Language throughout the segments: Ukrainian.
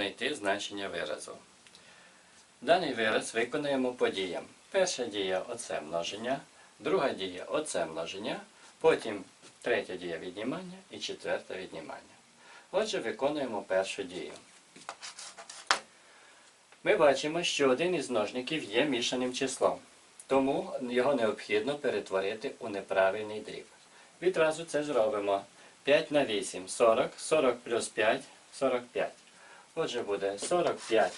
знайти значення виразу. Даний вираз виконуємо по діям. Перша дія оце множення, друга дія оце множення, потім третя дія віднімання і четверта віднімання. Отже, виконуємо першу дію. Ми бачимо, що один із множників є мішаним числом, тому його необхідно перетворити у неправильний дріб. Відразу це зробимо. 5 на 8 40, 40 плюс 5 45. Отже, буде 45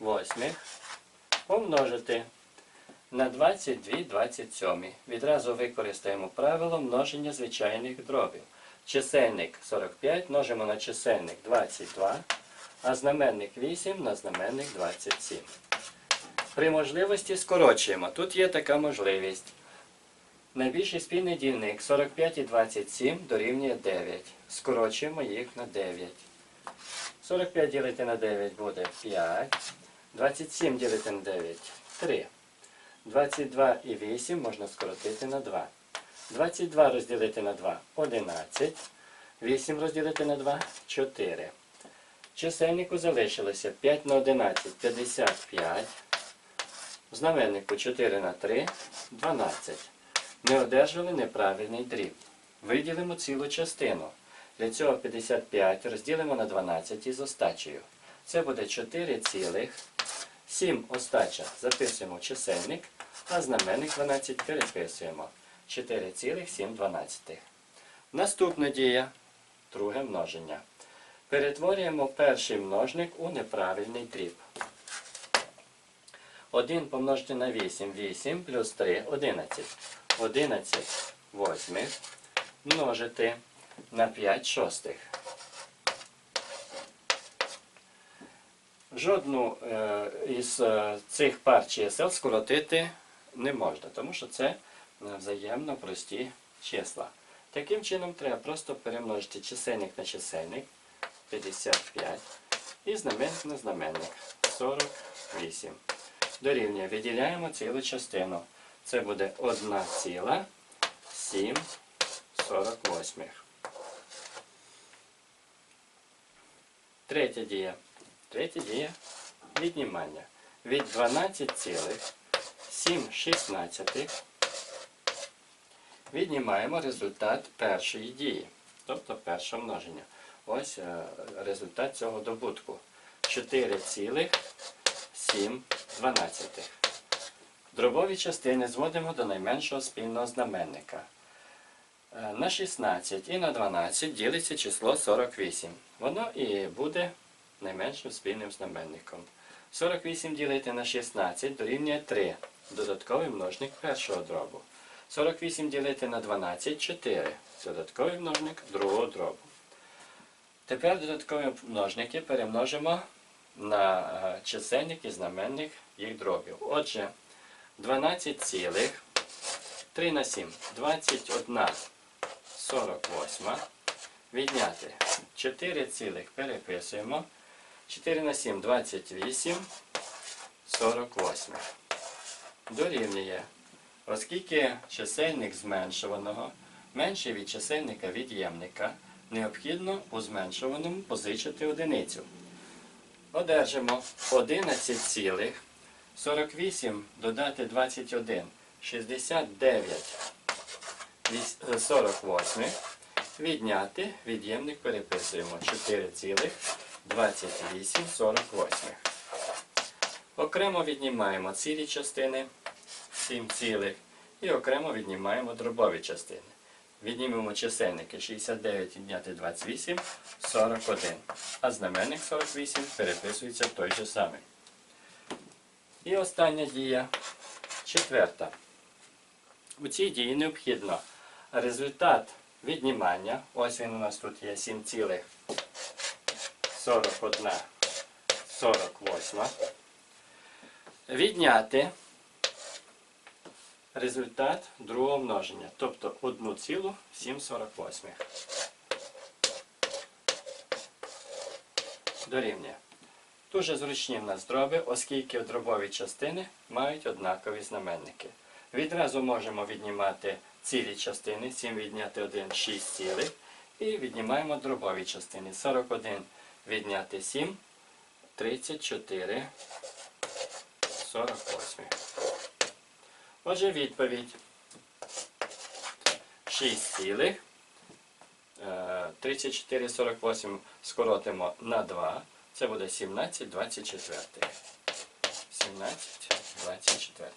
восьмих помножити на 22 27. Відразу використаємо правило множення звичайних дробів. Чисельник 45 множимо на чисельник 22, а знаменник 8 на знаменник 27. При можливості скорочуємо. Тут є така можливість. Найбільший спільний дільник 45 і 27 дорівнює 9. Скорочуємо їх на 9. 45 ділити на 9 буде 5. 27 ділити на 9 3. 22 і 8 можна скоротити на 2. 22 розділити на 2 11. 8 розділити на 2 4. В чисельнику залишилося 5 на 11 55. В знаменнику 4 на 3 12. Ми одержали неправильний дріб. Виділимо цілу частину. Для цього 55 розділимо на 12 із остачею. Це буде 4 цілих. 7 остача записуємо в чисельник, а знаменник 12 переписуємо. 4,7. Наступна дія. Друге множення. Перетворюємо перший множник у неправильний дріб. 1 помножити на 8, 8 плюс 3, 11. 11 восьмих множити на 5 шостих. Жодну е, із е, цих пар чисел скоротити не можна, тому що це е, взаємно прості числа. Таким чином треба просто перемножити чисельник на чисельник 55 і знаменник на знаменник 48. Дорівнює, виділяємо цілу частину. Це буде 1,748. Третя дія. Третя дія віднімання. Від 12,716 віднімаємо результат першої дії, тобто першого множення. Ось е, результат цього добутку. 4,712. Дробові частини зводимо до найменшого спільного знаменника. Е, На 16 і на 12 ділиться число 48. Воно і буде найменшим спільним знаменником. 48 ділити на 16 дорівнює 3. Додатковий множник першого дробу. 48 ділити на 12 4. Додатковий множник другого дробу. Тепер додаткові множники перемножимо на е, чисельник і знаменник їх дробів. Отже, 12 цілих 3 на 7, 21 48. Відняти 4 цілих переписуємо. 4 на 7, 28, 48. Дорівнює. Оскільки чисельник зменшуваного менший від чисельника від'ємника, необхідно у зменшуваному позичити одиницю. Одержимо 11 цілих 48 додати 21, 69, 48. Відняти від'ємник переписуємо 4 цілих 28, 48. Окремо віднімаємо цілі частини 7 цілих і окремо віднімаємо дробові частини. Віднімемо чисельники 69 відняти 28, 41. А знаменник 48 переписується той же самий. І остання дія, четверта. У цій дії необхідно результат віднімання. Ось він у нас тут є 7 цілих 41, 48. Відняти результат другого множення, тобто 1,748. Дорівнює. Дуже зручні в нас дроби, оскільки дробові частини мають однакові знаменники. Відразу можемо віднімати цілі частини, 7 відняти 1, 6 цілих. І віднімаємо дробові частини. 41 відняти 7, 34, 48. Отже, відповідь. 6 цілих. Е, 34, 48 скоротимо на 2. Це буде 17, 24. 17, 24.